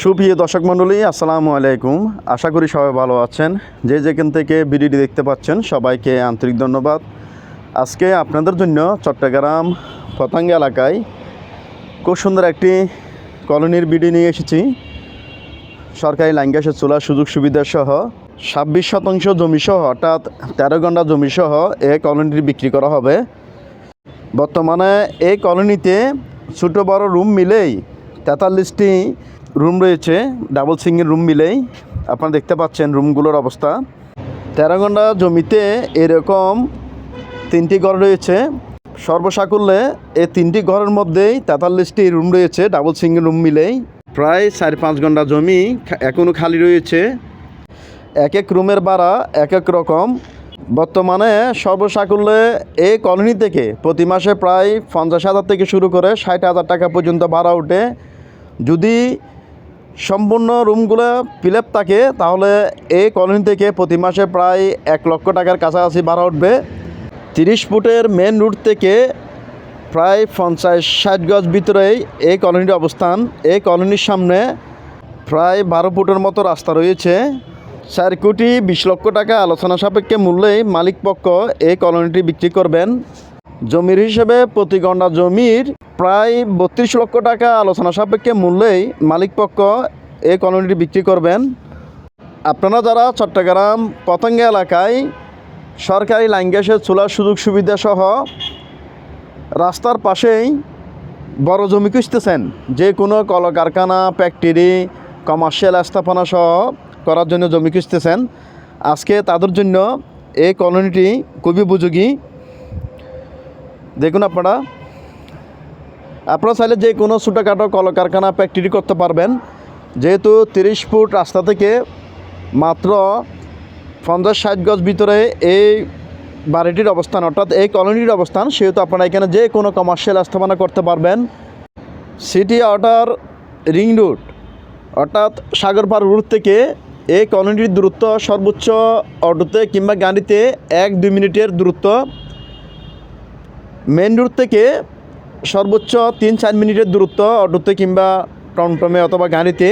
সুপ্রিয় দর্শক মণ্ডলী, আসসালামু আলাইকুম। আশা করি সবাই ভালো আছেন। যে যেখান থেকে ভিডিওটি দেখতে পাচ্ছেন, সবাইকে আন্তরিক ধন্যবাদ। আজকে আপনাদের জন্য চট্টগ্রাম পতাঙ্গা এলাকায় খুব সুন্দর একটি কলোনির ভিডিও নিয়ে এসেছি। সরকারি লাইন গ্যাসের চুলার সুযোগ সুবিধা সহ ছাব্বিশ শতাংশ জমি সহ, অর্থাৎ তেরো ঘণ্টা জমি সহ এই কলোনিটি বিক্রি করা হবে। বর্তমানে এই কলোনিতে ছোটো বড় রুম মিলেই তেতাল্লিশটি রুম রয়েছে, ডাবল সিঙ্গেল রুম মিলেই। আপনারা দেখতে পাচ্ছেন রুমগুলোর অবস্থা। তেরো ঘণ্টা জমিতে এরকম তিনটি ঘর রয়েছে। সর্বসাকুল্যে এই তিনটি ঘরের মধ্যেই তেতাল্লিশটি রুম রয়েছে, ডাবল সিঙ্গেল রুম মিলেই। প্রায় চার পাঁচ ঘণ্টা জমি এখনও খালি রয়েছে। এক এক রুমের ভাড়া এক এক রকম। বর্তমানে সর্বসাকুল্যে এই কলোনি থেকে প্রতি মাসে প্রায় পঞ্চাশ হাজার থেকে শুরু করে ষাট হাজার টাকা পর্যন্ত ভাড়া ওঠে। যদি সম্পূর্ণ রুমগুলো ফিল আপ থাকে, তাহলে এই কলোনি থেকে প্রতি মাসে প্রায় এক লক্ষ টাকার কাছাকাছি ভাড়া উঠবে। তিরিশ ফুটের মেন রুট থেকে প্রায় পঞ্চাশ ষাট গজ ভিতরেই এই কলোনির অবস্থান। এই কলোনির সামনে প্রায় বারো ফুটের মতো রাস্তা রয়েছে। চার কোটি বিশ লক্ষ টাকা আলোচনা সাপেক্ষে মূল্যেই মালিক পক্ষ এই কলোনিটি বিক্রি করবেন। জমির হিসেবে প্রতি গন্ডা জমির প্রায় বত্রিশ লক্ষ টাকা আলোচনা সাপেক্ষে মূল্যেই মালিক পক্ষ এই কলোনিটি বিক্রি করবেন। আপনারা যারা চট্টগ্রাম পতঙ্গা এলাকায় সরকারি লাইন গ্যাসের চুলার সুযোগ সুবিধা সহ রাস্তার পাশেই বড় জমি খুঁজতেছেন, যে কোনো কলকারখানা, ফ্যাক্টরি, কমার্শিয়াল স্থাপনা সহ করার জন্য জমি খুঁজতেছেন, আজকে তাদের জন্য এই কলোনিটি খুবই উপযোগী। দেখুন আপনারা। আপনারা চাইলে যে কোনো ছোটোখাটো কলকারখানা ফ্যাক্টরি করতে পারবেন। যেহেতু তিরিশ ফুট রাস্তা থেকে মাত্র পঞ্চাশ ষাট গজ ভিতরে এই বাড়িটির অবস্থান, অর্থাৎ এই কলোনির অবস্থান, সেহেতু আপনারা এখানে যে কোনো কমার্শিয়াল স্থাপনা করতে পারবেন। সিটি আউটার রিং রুট অর্থাৎ সাগরপাড় রুট থেকে এই কলোনিটির দূরত্ব সর্বোচ্চ অটোতে কিংবা গাড়িতে এক দুই মিনিটের দূরত্ব। মেন রুট থেকে সর্বোচ্চ তিন চার মিনিটের দূরত্ব অটোতে কিংবা টমটমে অথবা গাড়িতে।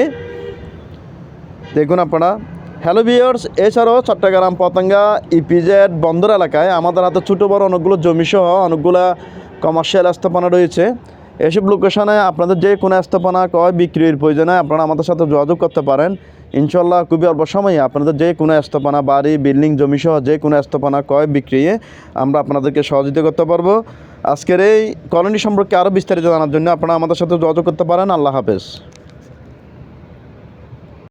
দেখুন আপনারা। হ্যালো ভিওর্স এছাড়াও চট্টগ্রাম, পতঙ্গা ইপিজেড বন্দর এলাকায় আমাদের হাতে ছোটো বড় অনেকগুলো জমিসহ অনেকগুলো কমার্শিয়াল স্থাপনা রয়েছে। এসব লোকেশনে আপনাদের যে কোনো স্থাপনা কয় বিক্রির প্রয়োজনে আপনারা আমাদের সাথে যোগাযোগ করতে পারেন। ইনশাল্লাহ খুবই অল্প সময়ে আপনাদের যে কোনো স্থাপনা, বাড়ি, বিল্ডিং, জমিসহ যে কোনো স্থাপনা কয় বিক্রিয়ে আমরা আপনাদেরকে সহযোগিতা করতে পারব। আজকের এই কলোনি সম্পর্কে আরও বিস্তারিত জানার জন্য আপনারা আমাদের সাথে যোগাযোগ করতে পারেন। আল্লাহ হাফেজ।